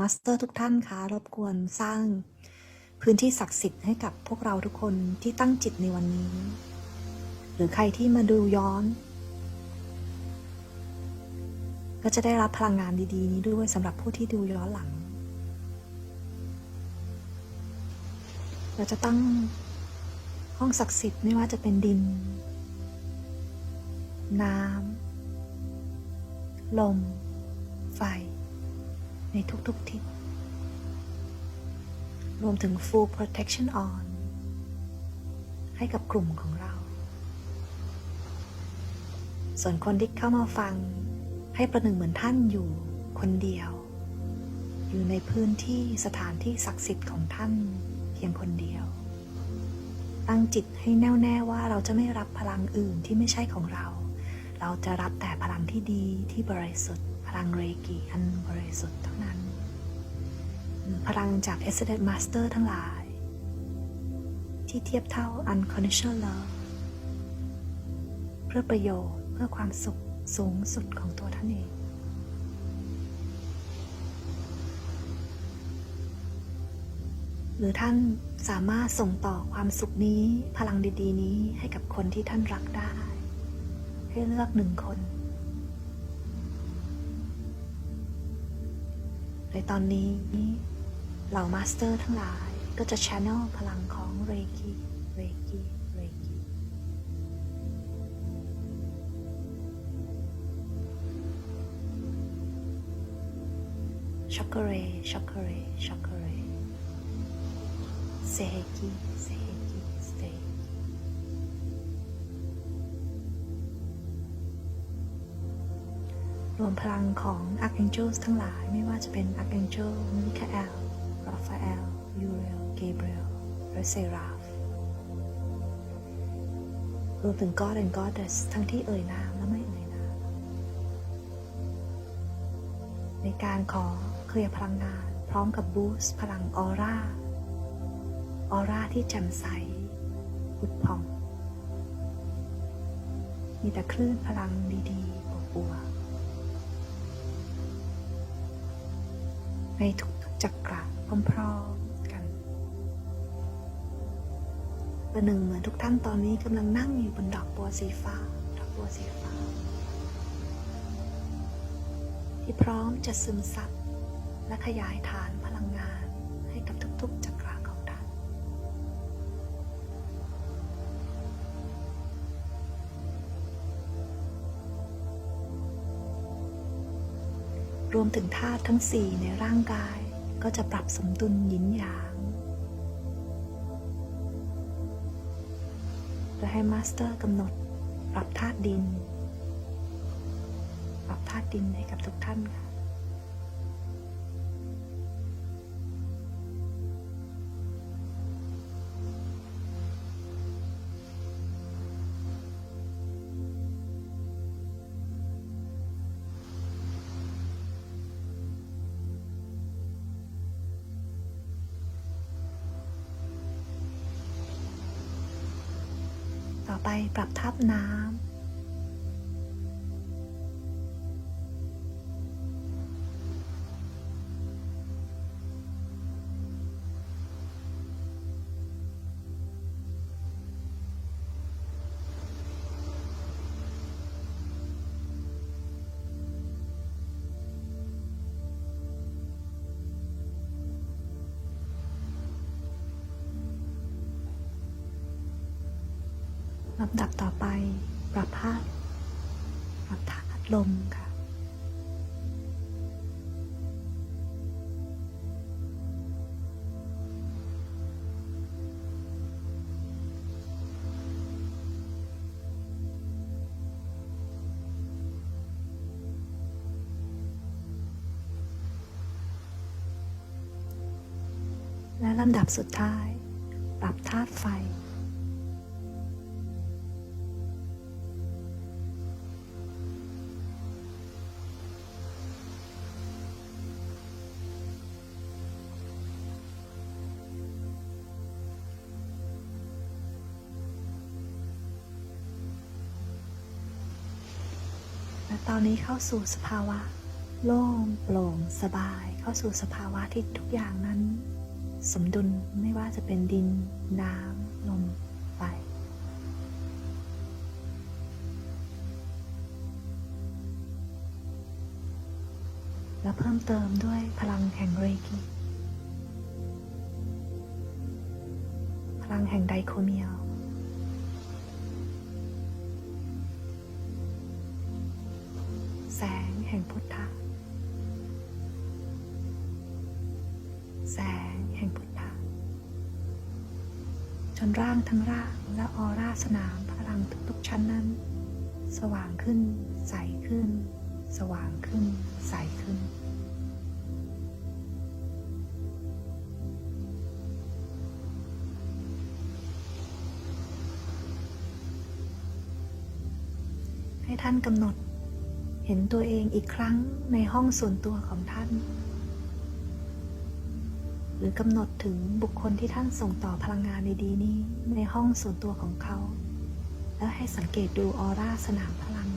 มาสเตอร์ทุกท่านคะรบกวนสร้างพื้นที่ศักดิ์สิทธิ์ให้กับพวกเราทุกคนที่ตั้งจิตในวันนี้ หรือใครที่มาดูย้อน ก็จะได้รับพลังงานดีๆ นี้ด้วยสำหรับผู้ที่ดูย้อนหลัง เราจะตั้งห้องศักดิ์สิทธิ์ไม่ว่าจะเป็นดิน น้ำลม ไฟ ในทุกๆทิศ รวมถึง full protection on ให้กับกลุ่มของเรา ส่วนคนที่เข้ามาฟังให้ประหนึ่งเหมือนท่านอยู่คนเดียว อยู่ในพื้นที่สถานที่ศักดิ์สิทธิ์ของท่านเพียงคนเดียว ตั้งจิตให้แน่วแน่ว่าเราจะไม่รับพลังอื่นที่ไม่ใช่ของเรา เราจะรับแต่พลังที่ดีที่บริสุทธิ์ พลังเรกีอันบริสุทธิ์เท่านั้น พลังจาก a s c e n d Master ทั้งหลาย ที่เทียบเท่า Unconditional Love เพื่อประโยชน์เพื่อความสุขสูงสุดของตัวท่านเองหรือท่านสามารถส่งต่อความสุขนี้พลังดี ๆ นี้ให้กับคนที่ท่านรักได้ ให้เลือกหนึ่งคน ในตอนนี้เหล่ามาสเตอร์ทั้งหลายก็จะแชแนลพลังของเรกีเรกีเรกีช็อกเกอร์เรช็อกเกอร์เรช็อกเกอร์เรเซเฮกิเซ รวมพลังของ Archangels ทั้งหลายไม่ว่าจะเป็น Archangel มิคาเอลราฟาเอลยูเรลเกเบรียลและเซราฟรวมถึง God and Goddess ทั้งที่เอ่ยนามและไม่เอ่ยนามในการขอเคลียร์พลังงานพร้อมกับบูสต์พลังออร่า ออร่าที่แจ่มใสผุดผ่อง มีแต่คลื่นพลังดี ในทุกๆจักระพร้อมๆกันประหนึ่งเหมือนทุกท่านตอนนี้กำลังนั่งอยู่บนดอกบัวสีฟ้า ดอกบัวสีฟ้า ที่พร้อมจะซึมซับและขยายฐาน รวมถึงธาตุทั้งสี่ในร่างกายก็จะปรับสมดุลยินหยางและให้มาสเตอร์กำหนดปรับธาตุดิน ปรับธาตุดินให้กับทุกท่านค่ะ ไปปรับทับน้ำ ลำดับต่อไปปรับธาตุปรับธาตุลมค่ะ และลำดับสุดท้าย ปรับธาตุไฟ ตอนนี้เข้าสู่สภาวะ โล่งโปร่งสบาย เข้าสู่สภาวะที่ทุกอย่างนั้น สมดุลไม่ว่าจะเป็นดิน น้ำลมไฟและเพิ่มเติมด้วยพลังแห่งเรกิพลังแห่งไดโคเมียล แสงแห่งพุทธะ แสงแห่งพุทธะ จนร่างทั้งร่างและออร่าสนามพลังทุกๆชั้นนั้น สว่างขึ้น ใสขึ้น สว่างขึ้น ใสขึ้นให้ท่านกำหนด เห็นตัวเองอีกครั้งในห้องส่วนตัวของท่าน หรือกำหนดถึงบุคคลที่ท่านส่งต่อพลังงานดีๆนี้ ในห้องส่วนตัวของเขา แล้วให้สังเกตดูออร่าสนามพลัง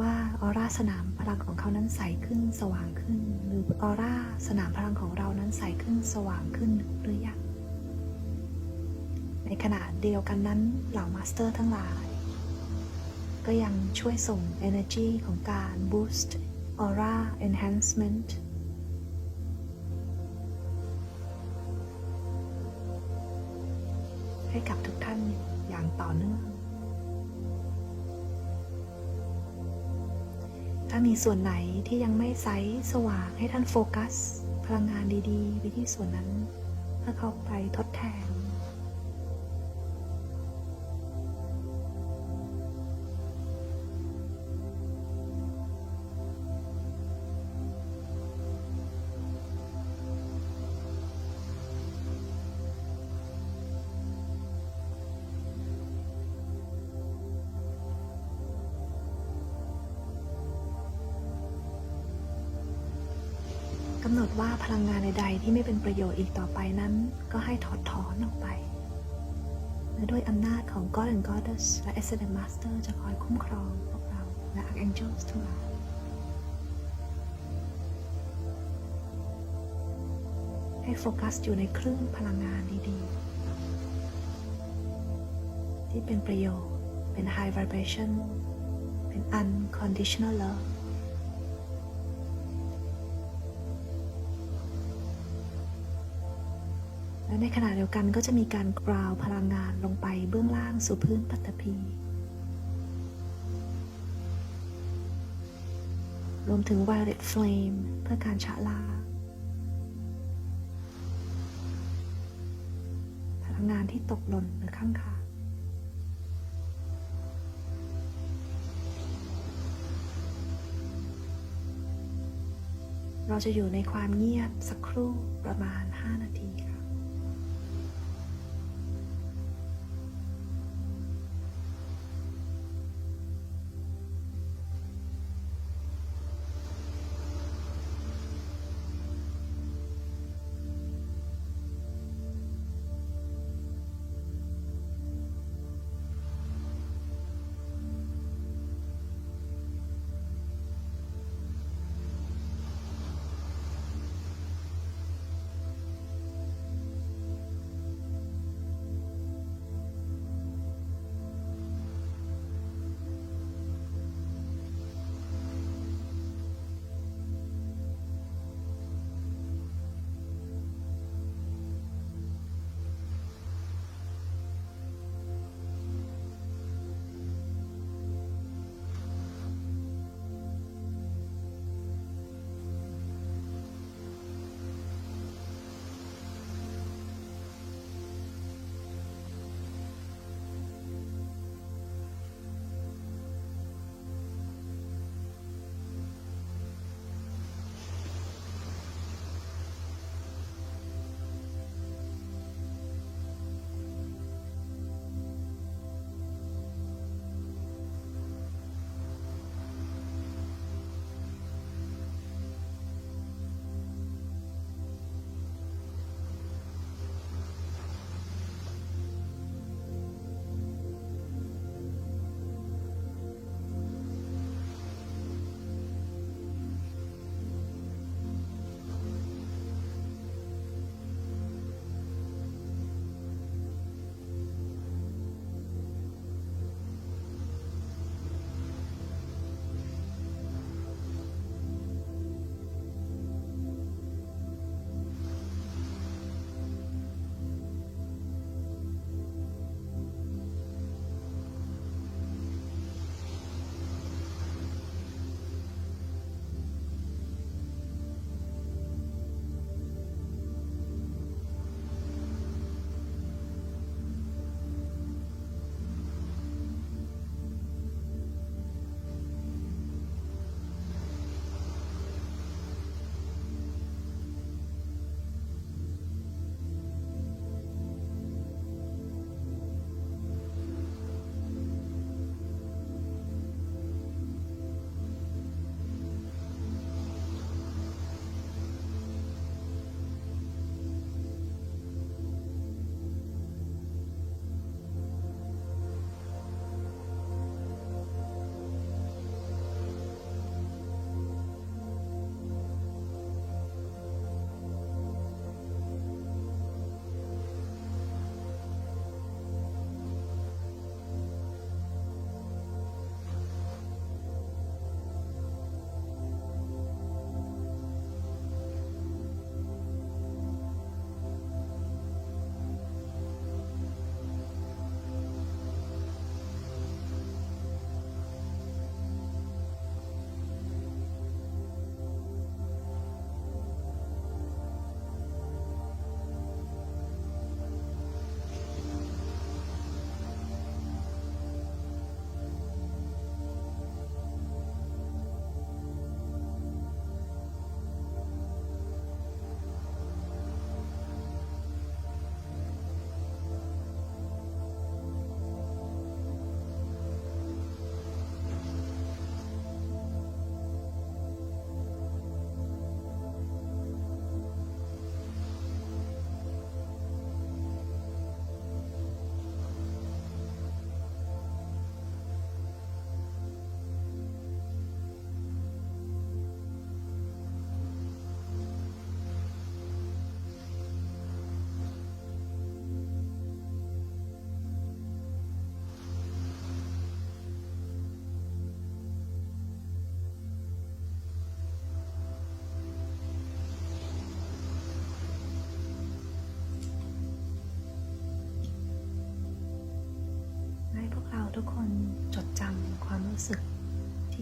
ว่าออร่าสนามพลังของเขานั้นใสขึ้นสว่างขึ้น หรือออร่าสนามพลังของเรานั้นใสขึ้นสว่างขึ้นหรือยังในขณะเดียวกันนั้นเหล่ามาสเตอร์ทั้งหลาย ก็ยังช่วยส่ง energy ของการ boost aura enhancement ให้กับทุกท่านอย่างต่อเนื่อง ถ้ามีส่วนไหนที่ยังไม่ใสสว่างให้ท่านโฟกัส พลังงานดีๆ ไปที่ส่วนนั้น เพื่อเข้าไปทดแทน พลังงานใดๆที่ไม่เป็นประโยชน์อีกต่อไปนั้น ก็ให้ถอดถอนออกไปและด้วยอำนาจของ God and Goddess และ Ascended Master จะคอยคุ้มครองพวกเราและ Archangels ทั้งหลายให้โฟกัสอยู่ในคลื่นพลังงานดีๆ ที่เป็นประโยชน์ เป็น High Vibration เป็น Unconditional Love และในขณะเดียวกันก็จะมีการกราวพลังงานลงไปเบื้องล่างสู่พื้นปัตตภีรวมถึง violet flame เพื่อการชะลาพลังงานที่ตกหล่นหรือข้างคาเราจะอยู่ในความเงียบสักครู่ประมาณ 5 นาทีค่ะ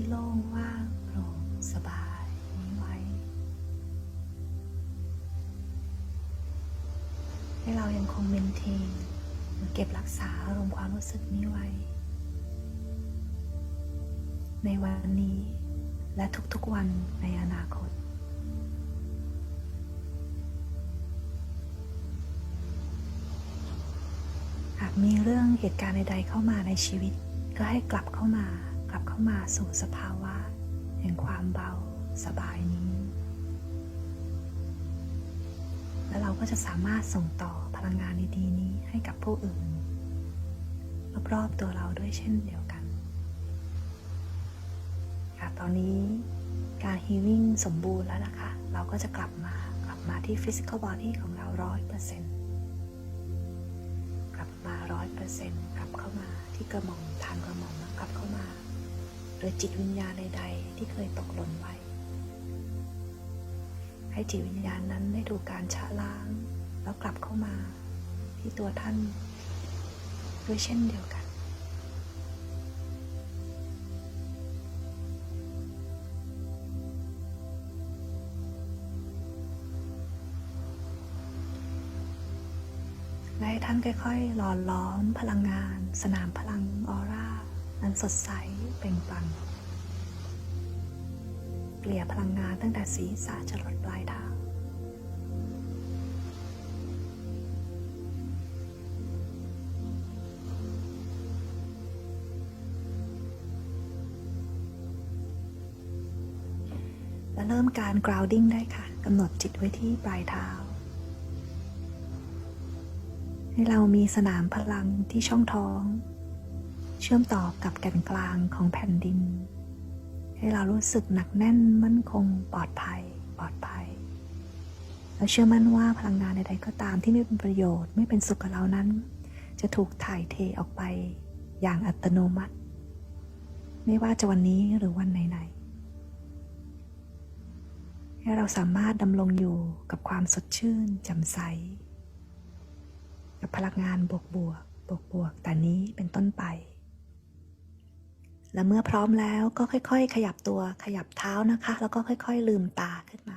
ที่โล่งว่างโปร่งสบายนี้ไว้ ให้เรายังคงเมนเทนหรือเก็บรักษาอารมณ์ความรู้สึกนี้ไว้ ในวันนี้และทุกๆวันในอนาคตหากมีเรื่องเหตุการณ์ใดๆเข้ามาในชีวิต ก็ให้กลับเข้ามา ลับเข้ามาสู่สภาวะแห่งความเบาสบายนี้ แล้วเราก็จะสามารถส่งต่อพลังงานดีๆนี้ให้กับผู้อื่น รอบๆตัวเราด้วยเช่นเดียวกันค่ะตอนนี้การฮีลิ่งสมบูรณ์แล้วนะคะ เราก็จะกลับมากลับมาที่ฟิสิก a l บอดี้ของเราร้อยเปอร์เซ็นต์กลับมาร้อยเปอร์เซ็นต์กลับเข้ามาที่กระหม่อมทางกระหม่อมกลับเข้ามา โดยจิตวิญญาณใดๆ ที่เคยตกหล่นไว้ ให้จิตวิญญาณนั้นได้ถูกการชะล้างแล้วกลับเข้ามา ที่ตัวท่านด้วยเช่นเดียวกัน และให้ท่านค่อยๆ หล่อล้อมพลังงาน สนามพลังออร่า อันสดใส ปล่งปลั่งเกลี่ยพลังงานตั้งแต่ศีรษะจรดปลายเท้าและเริ่มการ grounding ได้ค่ะกำหนดจิตไว้ที่ปลายเท้า ให้เรามีสนามพลังที่ช่องท้อง เชื่อมต่อกับแก่นกลางของแผ่นดิน ให้เรารู้สึกหนักแน่นมั่นคงปลอดภัย ปลอดภัยและเชื่อมั่นว่าพลังงานใดๆก็ตามที่ไม่เป็นประโยชน์ไม่เป็นสุขกับเรานั้น จะถูกถ่ายเทออกไปอย่างอัตโนมัติ ไม่ว่าจะวันนี้หรือวันไหนๆให้เราสามารถดำรงอยู่กับความสดชื่นแจ่มใส กับพลังงานบวกบวกบวกบวกแต่นี้เป็นต้นไป และเมื่อพร้อมแล้วก็ค่อย ๆ ขยับตัวขยับเท้านะคะ แล้วก็ค่อย ๆ ลืมตาขึ้นมา